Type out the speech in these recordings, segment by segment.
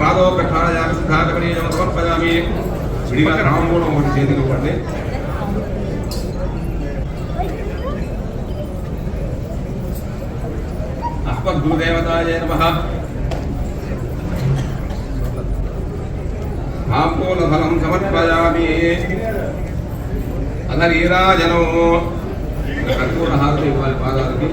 పాదో ప్రక్షాళయామి సిద్ధాంతమనీయం సమర్పయామి విడిగా రామూలం ఒకటి చేతికి ఇవ్వండి అస్మద్గురుదేవతాయ నమ తాంబూలఫలం సమర్పయామి అధరీరాజనం కర్పూర హారతి ఇవ్వాలి పాదాలకి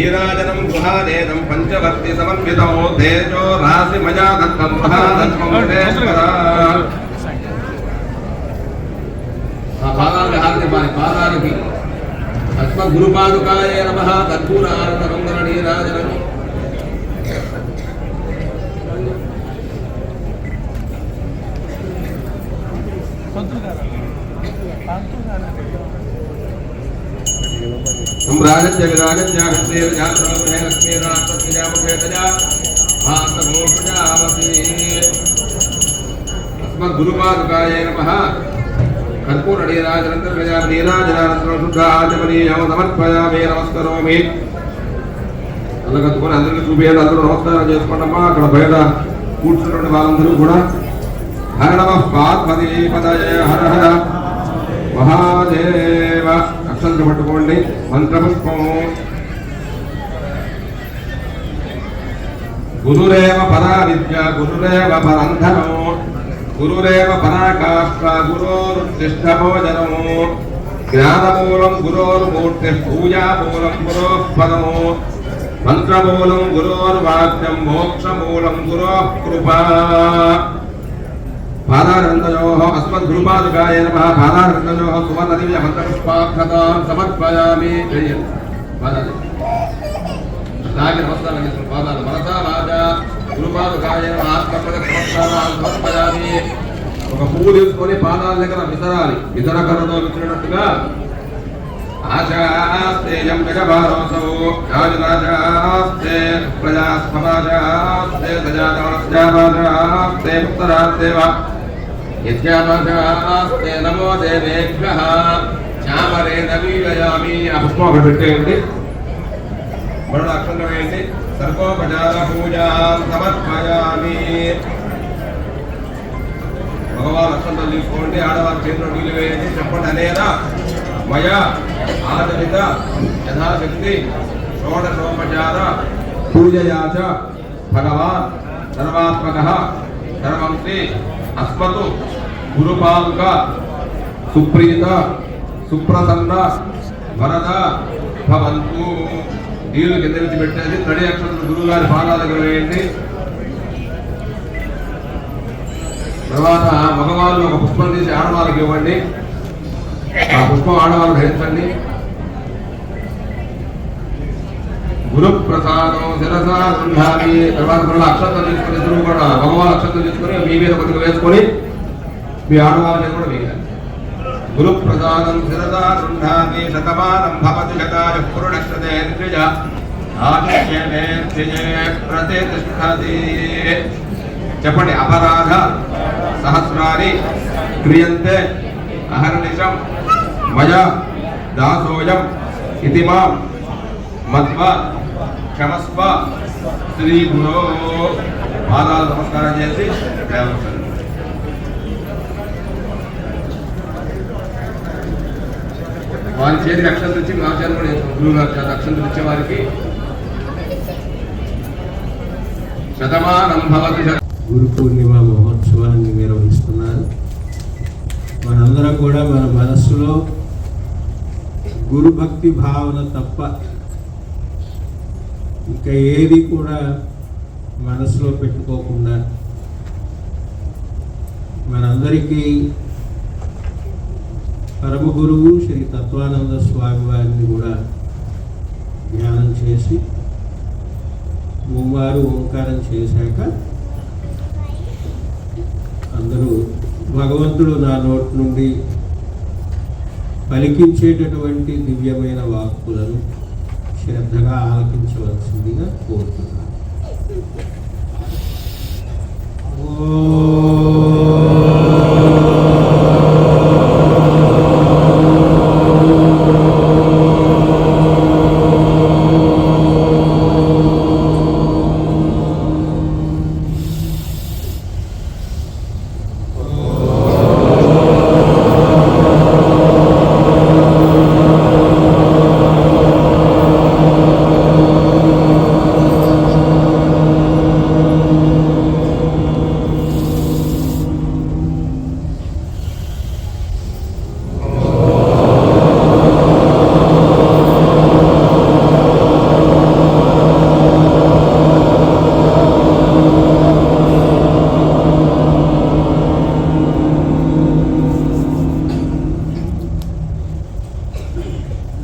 నీరాజనం గృహానేదం పంచవర్తి సమన్వితం తేజో రాశి మజా దత్తం మహాదత్తం ఆ పాదాలకి హారతి ఇవ్వాలి పాదాలకి అస్మ గురుపాదుకాయ నమ కర్పూర ఆరత మంగళ నీరాజనం सम्राजस्य विराजस्य हस्ते विजातरोहे लक्ष्मी राष्ट्रस्यामुखे तजा भासमो प्रजावति अस्मद्गुरुपादुकाय नमः कर्पूरनीराजनन्तर गजानीराजनानन्तरं शुद्धाचमनीयं సమర్పయామి నమస్కరోమి అలాగట్టుకొని అందరికీ చూపించండి అందరూ నమస్కారం చేసుకోండమ్మా అక్కడ బయట కూర్చున్నటువంటి వాళ్ళందరూ కూడా హర నమ పార్వతీ పదయ హర హర మహాదేవ అక్షంతలు పట్టుకోండి. మంత్రపుష్పము గురురేవ పరా విద్య గురురేవ పరంధనము గురురేవ పరాకాష్ట గురోరుష్టిష్ట భోజనము జ్ఞానమూలం గురోర్మూర్తి పూజామూలం గురోఃపదము మంత్రమూలం గురోర్వాక్యం మోక్షమూలం గురోః కృపా పాదానందయోः అస్మద్గురుపాదుకాయ నమः. పాదానందయోः సువర్ణదివ్య మంత్రపుష్పాక్షతాం సమర్పయామి పాదాలు. దాగి నమస్కారం చేసిన పాదాలు. మనసా రాజా గురుపాదుకాయ నమః. సమర్పయామి. ఒక పువ్వు తీసుకొని పాదాల దగ్గర విసరాలి. విసరకరతో విసిరినట్టుగా ఆశాస్తేయం జగభారోసౌ రాజరాజాస్తే ప్రజాస్మరాజాస్తే సజాతమనస్యామాజాస్తే ఉత్తరాస్తేవ యజ్ఞామాజాస్తే నమో దేవేభ్యః. చామరే నవీలయామి ఆ ఒకటి పెట్టేయండి. మరణ అక్షరం వేయండి. సర్వోపచార పూజా సమర్పయామి. మగవారు అక్షంతలు తీసుకోండి. ఆడవారి చేతిలో నీళ్ళు వేయండి. చెప్పండి అనేనా? మయా ఆదరిత యథాశక్తి షోడశోపచార పూజయా చ భగవాన్ సర్వాత్మక సర్వంశ్రీ అస్మతు గురుపాదుక సుప్రీత సుప్రసన్న వరద భవంతు. నీళ్ళు కింద నుంచి పెట్టేది? తడి అక్షరం గురువు గారి పాదాల దగ్గర వేయండి తర్వాత మగవాళ్ళు ఒక పుష్పం తీసి ఆడవాళ్ళకి ఇవ్వండి. ఆ పుష్పం ఆడవాళ్ళు ధరించండి. గురు ప్రసాదం శిరస గృహామి తర్వాత మళ్ళీ అక్షతలు తీసుకుని ఇద్దరు కూడా భగవాన్ అక్షతలు తీసుకుని మీ మీద కొద్దిగా వేసుకొని మీ ఆడవాళ్ళ కూడా వేయాలి. గురు ప్రసాదం శిరస గృహామి శతమానం భవతి శతాయ పురుడక్షతేంద్రియ ఆదిత్యే చెప్పండి అపరాధ సహస్రాని క్రియంతే అహర్నిశం మయ దాసోయం ఇది మాం మధ్వ క్షమస్వ శ్రీ గురో. పాదాలు నమస్కారం చేసి దేవస్థానం వారి చేతికి అక్షంతలు ఇచ్చి మా చేతి కూడా గురువు గారు చేత అక్షంతలు ఇచ్చే వారికి శతమానం భవతి గురు పూర్ణిమ మహోత్సవాన్ని నిర్వహిస్తున్నారు. మనందరం కూడా మన మనస్సులో గురుభక్తి భావన తప్ప ఇంకా ఏది కూడా మనసులో పెట్టుకోకుండా మనందరికీ పరమ గురువు శ్రీ తత్వానంద స్వామి వారిని కూడా ధ్యానం చేసి ముమ్మారు ఓంకారం చేశాక అందరూ భగవంతుడు నా నోటి నుండి పలికించేటటువంటి దివ్యమైన వాక్కులను శ్రద్ధగా ఆలకించవలసిందిగా కోరుతున్నాను. ఓ